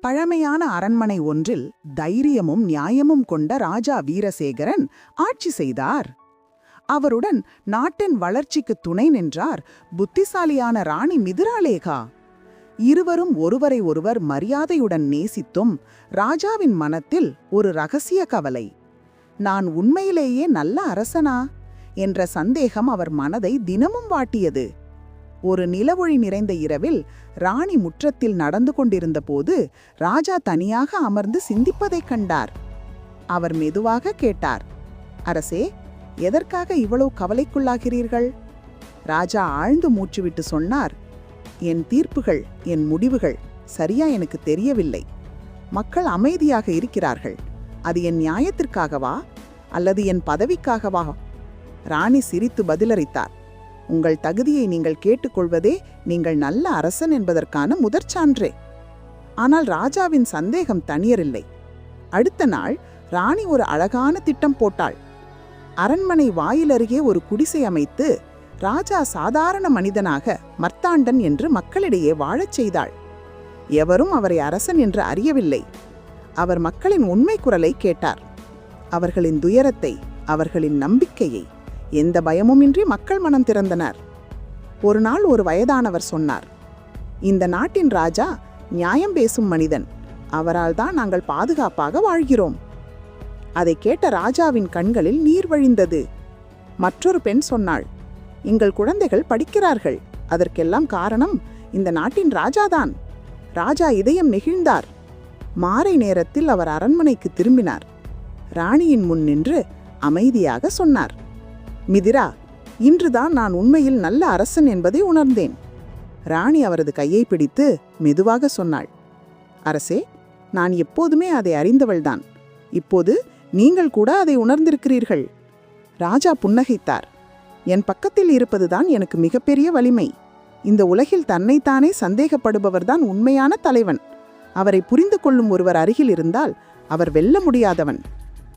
பழமையான அரண்மனை ஒன்றில் தைரியமும் நியாயமும் கொண்ட ராஜா வீரசேகரன் ஆட்சி செய்தார். அவருடன் நாட்டின் வளர்ச்சிக்கு துணை நின்றார் புத்திசாலியான ராணி மிதிராலேகா. இருவரும் ஒருவரை ஒருவர் மரியாதையுடன் நேசித்தும் ராஜாவின் மனத்தில் ஒரு ரகசிய கவலை நான் உண்மையிலேயே நல்ல அரசனா? என்ற சந்தேகம் அவர் மனதை தினமும் வாட்டியது. ஒரு நிலவொழி நிறைந்த இரவில் ராணி முற்றத்தில் நடந்து கொண்டிருந்தபோது ராஜா தனியாக அமர்ந்து சிந்திப்பதைக் கண்டார். அவர் மெதுவாக கேட்டார் அரசே எதற்காக இவ்வளவு கவலைக்குள்ளாகிறீர்கள்? ராஜா ஆழ்ந்து மூச்சுவிட்டு சொன்னார் என் தீர்ப்புகள் என் முடிவுகள் சரியா எனக்கு தெரியவில்லை. மக்கள் அமைதியாக இருக்கிறார்கள். அது என் நியாயத்திற்காகவா அல்லது என் பதவிக்காகவா? ராணி சிரித்து பதிலளித்தார் உங்கள் தகுதியை நீங்கள் கேட்டுக்கொள்வதே நீங்கள் நல்ல அரசன் என்பதற்கான முதற்சான்றே ஆனால் ராஜாவின் சந்தேகம் தனியரில்லை. அடுத்த நாள் ராணி ஒரு அழகான திட்டம் போட்டாள். அரண்மனை வாயிலருகே ஒரு குடிசை அமைத்து ராஜா சாதாரண மனிதனாக மர்த்தாண்டன் என்று மக்களிடையே வாழச் செய்தாள். எவரும் அவரை அரசன் என்று அறியவில்லை. அவர் மக்களின் உண்மை குரலை கேட்டார். அவர்களின் துயரத்தை அவர்களின் நம்பிக்கையை எந்த பயமுமின்றி மக்கள் மனம் திறந்தனர். ஒரு நாள் ஒரு வயதானவர் சொன்னார் இந்த நாட்டின் ராஜா நியாயம் பேசும் மனிதன் அவரால் தான் நாங்கள் பாதுகாப்பாக வாழ்கிறோம். அதை கேட்ட ராஜாவின் கண்களில் நீர் வழிந்தது. மற்றொரு பெண் சொன்னாள் எங்கள் குழந்தைகள் படிக்கிறார்கள் அதற்கெல்லாம் காரணம் இந்த நாட்டின் ராஜாதான். ராஜா இதயம் நெகிழ்ந்தார். மாலை நேரத்தில் அவர் அரண்மனைக்கு திரும்பினார். ராணியின் முன் நின்று அமைதியாக சொன்னார். மிதிரா இன்றுதான் நான் உண்மையில் நல்ல அரசன் என்பதை உணர்ந்தேன். ராணி அவரது கையை பிடித்து மெதுவாக சொன்னாள். அரசே நான் எப்போதுமே அதை அறிந்தவள்தான். இப்போது நீங்கள் கூட அதை உணர்ந்திருக்கிறீர்கள். ராஜா புன்னகைத்தார். என் பக்கத்தில் இருப்பதுதான் எனக்கு மிகப்பெரிய வலிமை. இந்த உலகில் தன்னைத்தானே சந்தேகப்படுபவர்தான் உண்மையான தலைவன். அவரை புரிந்து கொள்ளும் ஒருவர் அருகில் இருந்தால் அவர் வெல்ல முடியாதவன்.